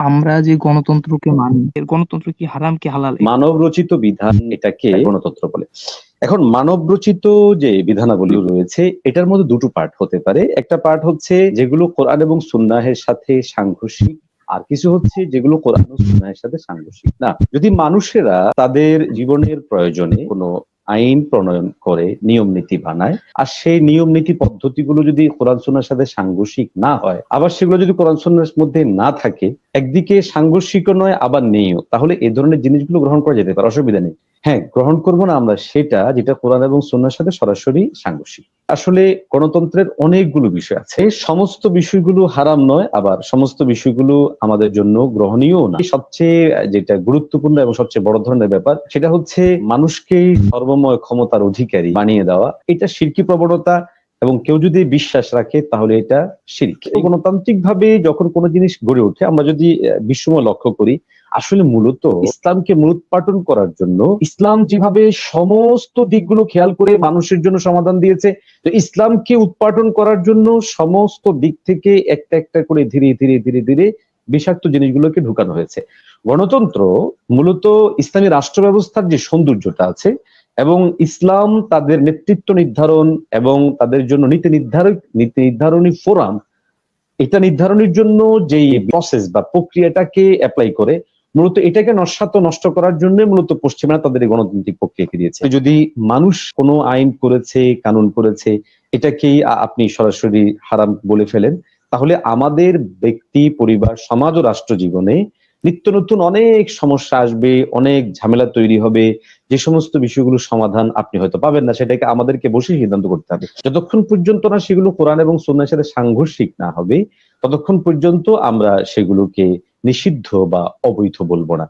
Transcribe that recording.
আমরা যে গণতন্ত্রকে মানি এর গণতন্ত্র কি হারাম কি হালাল? মানব রচিত বিধান এটাকে গণতন্ত্র বলে। এখন মানব রচিত যে বিধানাবলী রয়েছে এটার মধ্যে দুটো পার্ট হতে পারে। একটা পার্ট হচ্ছে যেগুলো কোরআন এবং সুন্নাহের সাথে সাংঘর্ষিক আর কিছু হচ্ছে যেগুলো কোরআন সুন্নাহের সাথে সাংঘর্ষিক। না যদি মানুষেরা তাদের জীবনের প্রয়োজনে কোনো আইন প্রণয়ন করে নিয়ম নীতি বানায়, আর সেই নিয়ম নীতি পদ্ধতিগুলো যদি কোরআন সাথে সাংঘর্ষিক না হয়, আবার সেগুলো যদি কোরআন মধ্যে না থাকে, একদিকে সাংঘর্ষিকও নয়, আবার নেইও, তাহলে এ ধরনের জিনিসগুলো গ্রহণ করা যেতে পারে, অসুবিধা নেই। হ্যাঁ গ্রহণ করব না আমরা, সেটা যেটা কোরআন এবং সুন্নার সাথে সরাসরি সাংঘর্ষিক। আসলে গণতন্ত্রের অনেকগুলো বিষয় আছে। সমস্ত বিষয়গুলো হারাম নয়, আবার সমস্ত বিষয়গুলো আমাদের জন্য গ্রহণীয় না। সবচেয়ে যেটা গুরুত্বপূর্ণ এবং সবচেয়ে বড় ধরনের ব্যাপার, সেটা হচ্ছে মানুষকে সর্বময় ক্ষমতার অধিকারী বানিয়ে দেওয়া। এটা শিরকি প্রবণতা এবং কেউ যদি বিশ্বাস রাখে, তাহলে এটা শিরক গণতান্ত্রিক ভাবে যখন কোনো জিনিস গড়ে ওঠে, আমরা যদি বিশ্বময় লক্ষ্য করি আসলে মূলত ইসলামকে মূলোৎপাটন করার জন্য ইসলাম যেভাবে সমস্ত দিকগুলো খেয়াল করে মানুষের জন্য সমাধান দিয়েছে, তো ইসলামকে উৎপাটন করার জন্য সমস্ত দিক থেকে একটা একটা করে ধীরে ধীরে ধীরে ধীরে বিষাক্ত জিনিসগুলোকে ঢুকানো হয়েছে। গণতন্ত্র মূলত ইসলামী রাষ্ট্র ব্যবস্থার যে সৌন্দর্যটা আছে এবং ইসলাম তাদের নেতৃত্ব নির্ধারণ এবং তাদের জন্য নীতি নির্ধারক, নীতি নির্ধারণী ফোরাম, এটা নির্ধারণের জন্য যেই প্রসেস বা প্রক্রিয়াটাকে অ্যাপ্লাই করে মূলত এটাকে নস্বাত নষ্ট করার জন্য মূলত পশ্চিমারা তাদের এই গণতান্ত্রিক প্রক্রিয়াকে দিয়েছে। যদি মানুষ কোনো আইন করেছে, কানুন করেছে, এটাকেই আপনি সরাসরি হারাম বলে ফেলেন, তাহলে আমাদের ব্যক্তি, পরিবার, সমাজ ও রাষ্ট্র জীবনে নিত্য নতুন অনেক সমস্যা আসবে, অনেক ঝামেলা তৈরি হবে, যে সমস্ত বিষয়গুলো সমাধান আপনি হয়তো পাবেন না, সেটাকে আমাদেরকে বসে সিদ্ধান্ত করতে হবে। যতক্ষণ পর্যন্ত না সেগুলো কোরআন এবং সন্ন্যাসের সাংঘর্ষিক না হবে, ততক্ষণ পর্যন্ত আমরা সেগুলোকে নিষিদ্ধ বা অবৈধ বলব না।